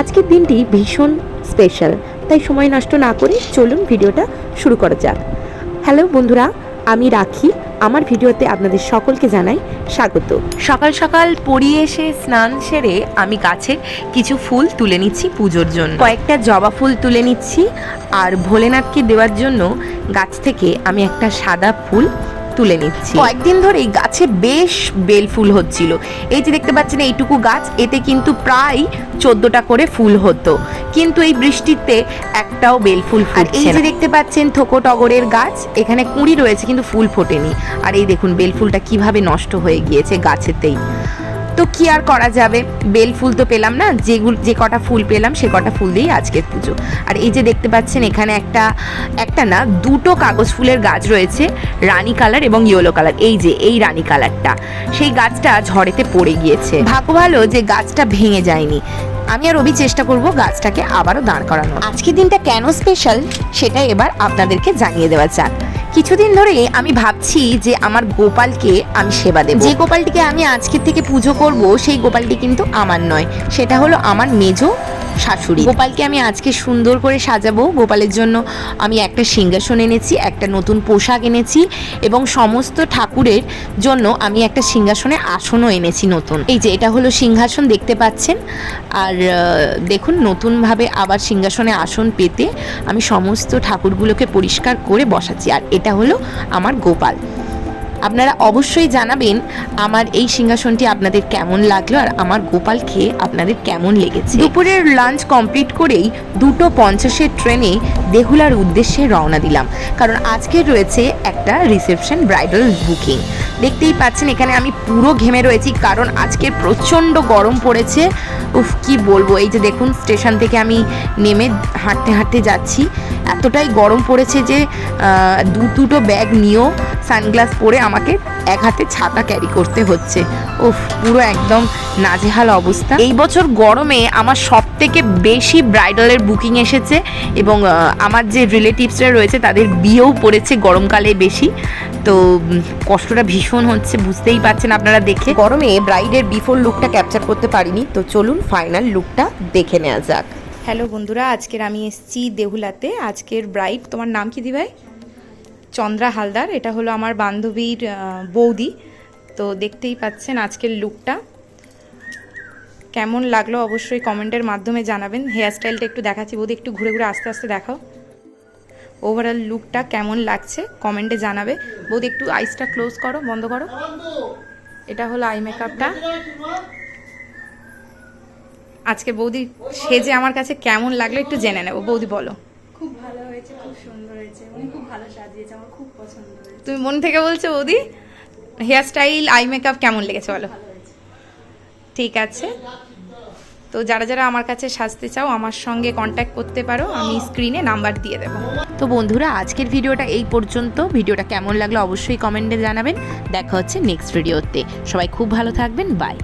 আজকের দিনটি ভীষণ স্পেশাল তাই সময় নষ্ট না করে চলুন ভিডিওটা শুরু করা যাক। হ্যালো বন্ধুরা, আমি রাখি। আমার ভিডিওতে আপনাদের সকলকে জানাই স্বাগত। সকাল সকাল পড়িয়ে এসে স্নান সেরে আমি গাছের কিছু ফুল তুলে নিচ্ছি পুজোর জন্য। কয়েকটা জবা ফুল তুলে নিচ্ছি, আর ভোলেনাথকে দেওয়ার জন্য গাছ থেকে আমি একটা সাদা ফুল তুলে নিচ্ছি। কয়েকদিন ধরে এই গাছে বেশ বেল ফুল হচ্ছিল। এই যে দেখতে পাচ্ছেন এইটুকু গাছ এতে কিন্তু প্রায় চোদ্দটা করে ফুল হতো। কিন্তু এই বৃষ্টিতে একটাও বেল ফুল আর এই যে দেখতে পাচ্ছেন থোকো টগরের গাছ এখানে কুঁড়ি রয়েছে কিন্তু ফুল ফোটেনি। আর এই দেখুন বেল ফুলটা কীভাবে নষ্ট হয়ে গিয়েছে গাছেতেই। তো কি আর করা যাবে? বেল ফুল তো পেলাম না, যেগুলো, যে কটা ফুল পেলাম, সে কটা ফুল দিয়েই আজকের পুজো। আর এই যে দেখতে পাচ্ছেন, এখানে একটা একটা না, দুটো কাগজ ফুলের গাছ রয়েছে, রানী কালার এবং ইয়েলো কালার। এই যে, এই রানী কালারটা। সেই গাছটা ঝড়েতে পড়ে গিয়েছে। ভাগ্য ভালো যে গাছটা ভেঙে যায়নি। আমি আর রবি চেষ্টা করব গাছটাকে আবারও দাঁড় করানো আজকের দিনটা কেন স্পেশাল সেটা এবার আপনাদেরকে জানিয়ে দেওয়া যাক। কিছুদিন ধরে আমি ভাবছি যে আমার গোপালকে আমি সেবা দেব। যে গোপালটিকে আমি আজকের থেকে পুজো করব, সেই গোপালটি কিন্তু আমার নয়। সেটা হলো আমার মেজো শাশুড়ি। গোপালকে আমি আজকে সুন্দর করে সাজাবো। গোপালের জন্য আমি একটা সিংহাসন এনেছি, একটা নতুন পোশাক এনেছি এবং সমস্ত ঠাকুরের জন্য আমি একটা সিংহাসনে আসনও এনেছি নতুন। এই যে, এটা হলো সিংহাসন, দেখতে পাচ্ছেন? আর দেখুন, নতুনভাবে আবার সিংহাসনে আসন পেতে আমি সমস্ত ঠাকুরগুলোকে পরিষ্কার করে বসাচ্ছি। আর এটা হলো আমার গোপাল। আপনারা অবশ্যই জানাবেন আমার এই সিংহাসনটি আপনাদের কেমন লাগল আর আমার গোপাল খেয়ে আপনাদের কেমন লেগেছে। দুপুরের লাঞ্চ কমপ্লিট করেই দুটো পঞ্চাশের ট্রেনে দেহুলার উদ্দেশ্যে রওনা দিলাম। কারণ আজকে রয়েছে একটা রিসেপশন ব্রাইডাল বুকিং দেখতেই পাচ্ছেন, এখানে আমি পুরো ঘেমে রয়েছি কারণ আজকে প্রচণ্ড গরম পড়েছে। উফ, কি বলব? এই যে দেখুন স্টেশন থেকে আমি নেমে হাঁটতে হাঁটতে যাচ্ছি। এতটাই গরম পড়েছে যে দু দুটো ব্যাগ নিয়েও সানগ্লাস পরে আমাকে এক হাতে ছাতা ক্যারি করতে হচ্ছে। উফ, পুরো একদম নাজেহাল অবস্থা। এই বছর গরমে আমার সব থেকে বেশি ব্রাইডালের বুকিং এসেছে এবং আমার যে রিলেটিভসরা রয়েছে তাদের বিয়েও পড়েছে গরমকালে বেশি। তো কষ্টটা ভীষণ হচ্ছে, বুঝতেই পারছেন আপনারা দেখে। গরমে ব্রাইডের বিফোর লুকটা ক্যাপচার করতে পারিনি, তো চলুন ফাইনাল লুকটা দেখে নেওয়া যাক। হ্যালো বন্ধুরা, আজকের আমি এসেছি দেহুলাতে। আজকের ব্রাইড তোমার নাম কি দিভাই? চন্দ্রা হালদার, এটা হলো আমার বান্ধবীর বৌদি। তো দেখতেই পাচ্ছেন আজকের লুকটা কেমন লাগল অবশ্যই কমেন্টের মাধ্যমে জানাবেন। হেয়ার স্টাইলটা একটু দেখাচ্ছি, বৌদি, একটু ঘুরে ঘুরে আস্তে আস্তে দেখাও। ওভারঅল লুকটা কেমন লাগছে কমেন্টে জানাবে। বৌদি, একটু আইসটা ক্লোজ করো, বন্ধ করো। এটা হলো আই মেকআপটা আজকে বৌদি সেজে আমার কাছে কেমন লাগল একটু জেনে নেব। বৌদি বলো। খুব ভালো হয়েছে খুব সুন্দর হয়েছে। উনি খুব ভালো সাজিয়েছে আমার খুব পছন্দ হয়েছে। তুমি মন থেকে বলছো বৌদি? হেয়ার স্টাইল আই মেকআপ কেমন লেগেছে বলো? ঠিক আছে। তো যারা যারা আমার কাছে সাজতে চাও আমার সঙ্গে কন্ট্যাক্ট করতে পারো। আমি স্ক্রিনে নাম্বার দিয়ে দেবো। তো বন্ধুরা আজকের ভিডিওটা এই পর্যন্ত। ভিডিওটা কেমন লাগল অবশ্যই কমেন্টে জানাবেন। দেখা হচ্ছে নেক্সট ভিডিওতে সবাই খুব ভালো থাকবেন। বাই